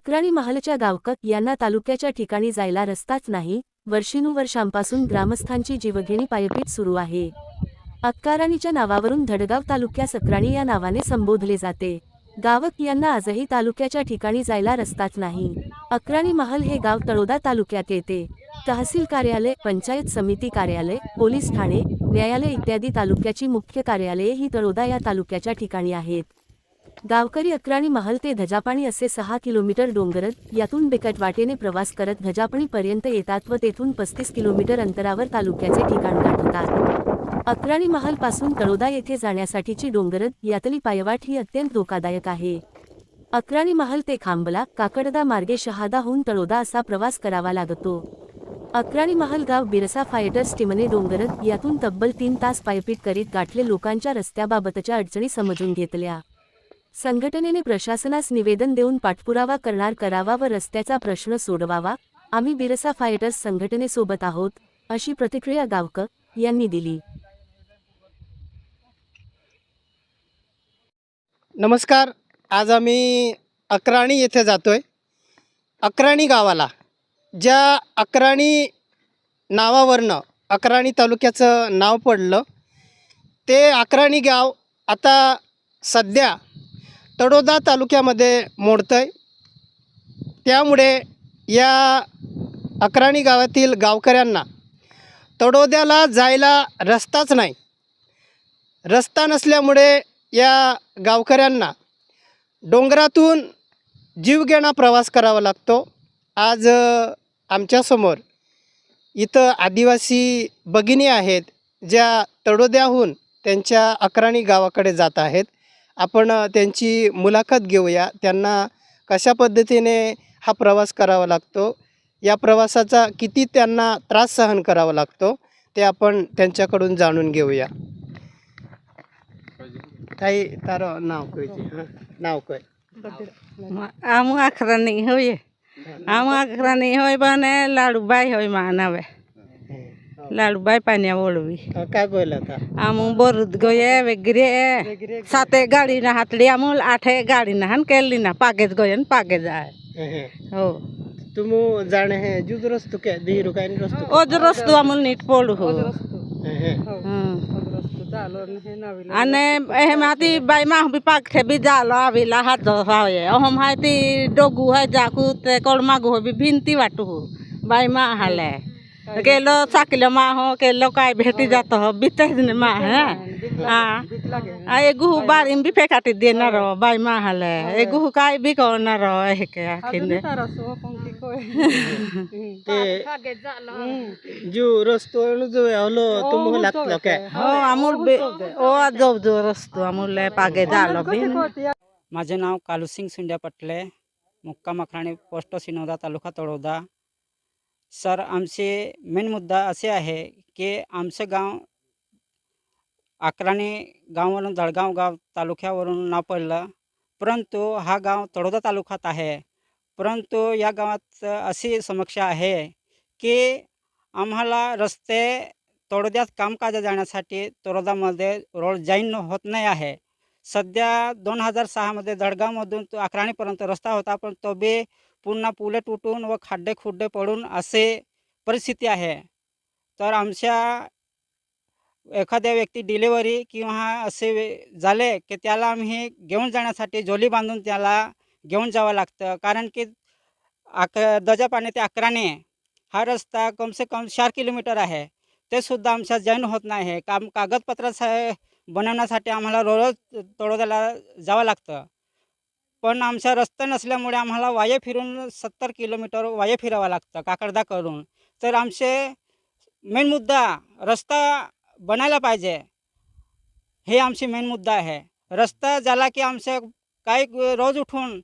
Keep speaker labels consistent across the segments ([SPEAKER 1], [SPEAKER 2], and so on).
[SPEAKER 1] अक्राणी महालच्या गावकत यांना तालुक्याच्या ठिकाणी जायला रस्ताच नाही वर्षानुवर्षांपासून ग्रामस्थांची जीवघेणी पायपीट सुरू आहे. अक्काराणीच्या नावावरून धडगाव तालुक्यास अक्राणी या नावाने संबोधले जाते. गावक यांना आजही तालुक्याच्या ठिकाणी जायला रस्ताच नाही. अक्राणी महल हे गाव तळोदा तालुक्यात येते. तहसील कार्यालय पंचायत समिती कार्यालय पोलीस ठाणे न्यायालय इत्यादी तालुक्याची मुख्य कार्यालये ही तळोदा या तालुक्याच्या ठिकाणी आहेत. गावकरी अक्राणी महल ते धजापाणी असे सहा किलोमीटर डोंगरत यातून बिकट वाटेने प्रवास करत धजापणीपर्यंत येतात व तेथून पस्तीस किलोमीटर अंतरावर तालुक्याचे ठिकाण गाठतात. अक्राणी महलपासून तळोदा येथे जाण्यासाठीची डोंगरत यातली पायवाट ही अत्यंत धोकादायक आहे. अक्राणी महल ते खांबला काकडदा मार्गे शहादाहून तळोदा असा प्रवास करावा लागतो. अक्राणी महल गाव बिरसा फायटर्स टीमने डोंगरत यातून तब्बल तीन तास पायपीट करीत गाठले लोकांच्या रस्त्याबाबतच्या अडचणी समजून घेतल्या. संघटनेने प्रशासनास निवेदन देऊन पाठपुरावा करणार करावा व रस्त्याचा प्रश्न सोडवावा आम्ही बिरसा फायटर्स संघटनेसोबत आहोत अशी प्रतिक्रिया गावकर यांनी दिली.
[SPEAKER 2] नमस्कार आज आम्ही अक्राणी येथे जातोय. अक्राणी गावाला ज्या अक्राणी नावावरनं अक्राणी तालुक्याचं नाव पडलं ते अक्राणी गाव आता सध्या तडोदा तालुक्यामध्ये मोडतं आहे त्यामुळे या अक्राणी गावातील गावकऱ्यांना तडोद्याला जायला रस्ताच नाही. रस्ता नसल्यामुळे या गावकऱ्यांना डोंगरातून जीवघेणा प्रवास करावा लागतो. आज आमच्यासमोर इथं आदिवासी भगिनी आहेत ज्या तडोद्याहून त्यांच्या अक्राणी गावाकडे जात आहेत. आपण त्यांची मुलाखत घेऊया. त्यांना कशा पद्धतीने हा प्रवास करावा लागतो? या प्रवासाचा किती त्यांना त्रास सहन करावा लागतो? ते आपण त्यांच्याकडून जाणून घेऊया. ताई तार नाव कळचे हां नाव कळ. अकरा
[SPEAKER 3] नाही होय. आम् अकरा नाही होय बने लाडू बाय होय मानावे. लाडूबाई पाण्या
[SPEAKER 2] वळवी काय बोला आमू
[SPEAKER 3] बरुद गोये वेगरे साते गाडी ना हातली आमू आठे गाडी ना हान केली ना पागेच गोयन पागे जाय हो
[SPEAKER 2] तुम जाणे हे जुज रस्तो के धीरू काय रस्तो
[SPEAKER 3] ओज रस्तो आमूल नीट पडू हो अने
[SPEAKER 2] एहे
[SPEAKER 3] माती बाई माह भी पाक थे भी जालो आवी ला हाथ जो हावे ओहम हाय ती डोगु है जाकू ते कोड़ मागु हो भी भिंती वाटू बाई माह हाले गेलो चाकले माँ हो गेलो काय भेटी जातो हो बीते ने माँ है? हाँ. एगो बारी में भी फेंकाटी दे न रहो बाई माँ हले एगो काय भी को न रहो है के आखिर
[SPEAKER 2] ने जो रस्तो जो हलो तुम
[SPEAKER 3] हो लगता ओ जो जो रस्तो अमूल ले पागे जालो बिन.
[SPEAKER 4] माझे नाव कालू सिंग सिंड्या पटले मुक्का मखराणी पोस्ट सिनोदा तालुका तळोदा. सर आमचे मेन मुद्दा असे आहे की आमचं गाव अकराणी गावावरून जळगाव गाव तालुक्यावरून नाव पडलं परंतु हा गाव तळोदा तालुक्यात आहे. परंतु या गावात अशी समस्या आहे की आम्हाला रस्ते तळोद्यात कामकाजा जाण्यासाठी तळोदामध्ये रोड जाईन होत नाही आहे. सध्या दोन हजार सहामध्ये जळगावमधून तो अकराणीपर्यंत रस्ता होता पण तो बी पुन्हा पुले तुटून व खड्डे खुड्डे पडून असे परिस्थिती आहे. तर आमच्या एखाद्या व्यक्ती डिलेवरी किंवा असे झाले की त्याला आम्ही घेऊन जाण्यासाठी जोली बांधून त्याला घेऊन जावं लागतं. कारण की अक दजापाने ते अकराने हा रस्ता कमसे कम चार किलोमीटर आहे. ते सुद्धा आमच्या जैन होत नाही. आहे काम कागदपत्र बनवण्यासाठी आम्हाला रोज तळोद्याला जावं लागतं. पण आमचा रस्ता नसल्यामुळे आम्हाला वाये फिरून सत्तर किलोमीटर वाये फिरावं लागतं काकडदा करून. तर आमचे मेन मुद्दा रस्ता बनायला पाहिजे. हे आमची मेन मुद्दा आहे. रस्ता झाला की आमचं काही रोज उठून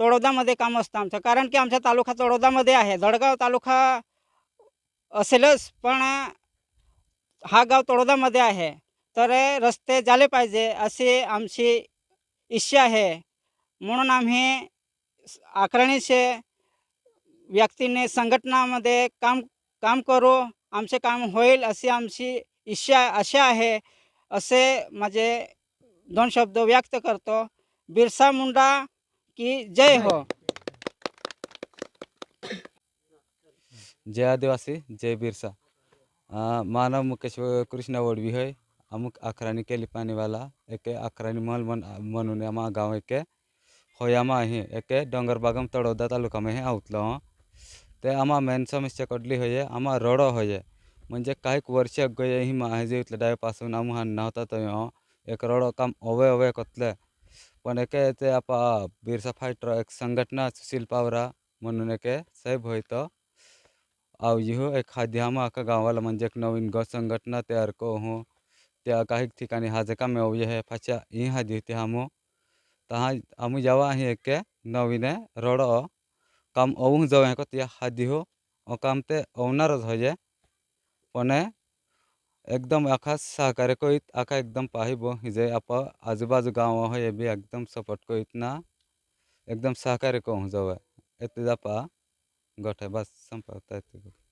[SPEAKER 4] तळोदामध्ये काम असतं आमचं. कारण की आमचा तालुका तळोदामध्ये आहे. जळगाव तालुका असेलच पण हा गाव तळोदामध्ये आहे. तर रस्ते झाले पाहिजे अशी आमची इच्छा आहे. म्हणून आम्ही आकरणीचे व्यक्तीने संघटनामध्ये काम काम करू आमचे काम होईल अशी आमची इच्छा आशा आहे असे माझे दोन शब्द व्यक्त करतो. बिरसा मुंडा की जय हो.
[SPEAKER 5] जय आदिवासी जय बिरसा. मानव मुकेश कृष्ण वडवी होय. अमुक अखरानी केली पाणीवाला एके अखरानी मल मन म्हणून आमा गाव एके होयामा ही, एके डोंगर बागम तळोदा तालुका में आवतलो ते आमा मेन समस्या कडली होये, आमा रडो होये। म्हणजे काही वर्ष गए ही माहिजे इतले डायपासून आम हान नव्हता तो एक रडो काम ओवे ओवे कोतले। पण एके ते आपा बिरसा फायटर एक संघटना सुशील पावरा म्हणून एके साहेब होय तो आव यहो एखादी हम आका गावाला म्हणजे एक नवीन गट संघटना तयार को हो त्या काही ठिकाणी हाजे काम ये है, फाच्या ही हादी होती हमो। तहा आम्ही जेव्हा ही एके नवीने रडो काम ओवूंग जाऊ हे त्या हादी हो ओ काम ते ओवणारच होये पण एकदम आखा सहकार्य करीत आखा एकदम पाहिबो हिजे आप आजूबाजू गाँव हो ये भी एकदम सपोर्ट करीत ना। एकदम सहकार्य को जावे। एते जापा गठे बस संपर्क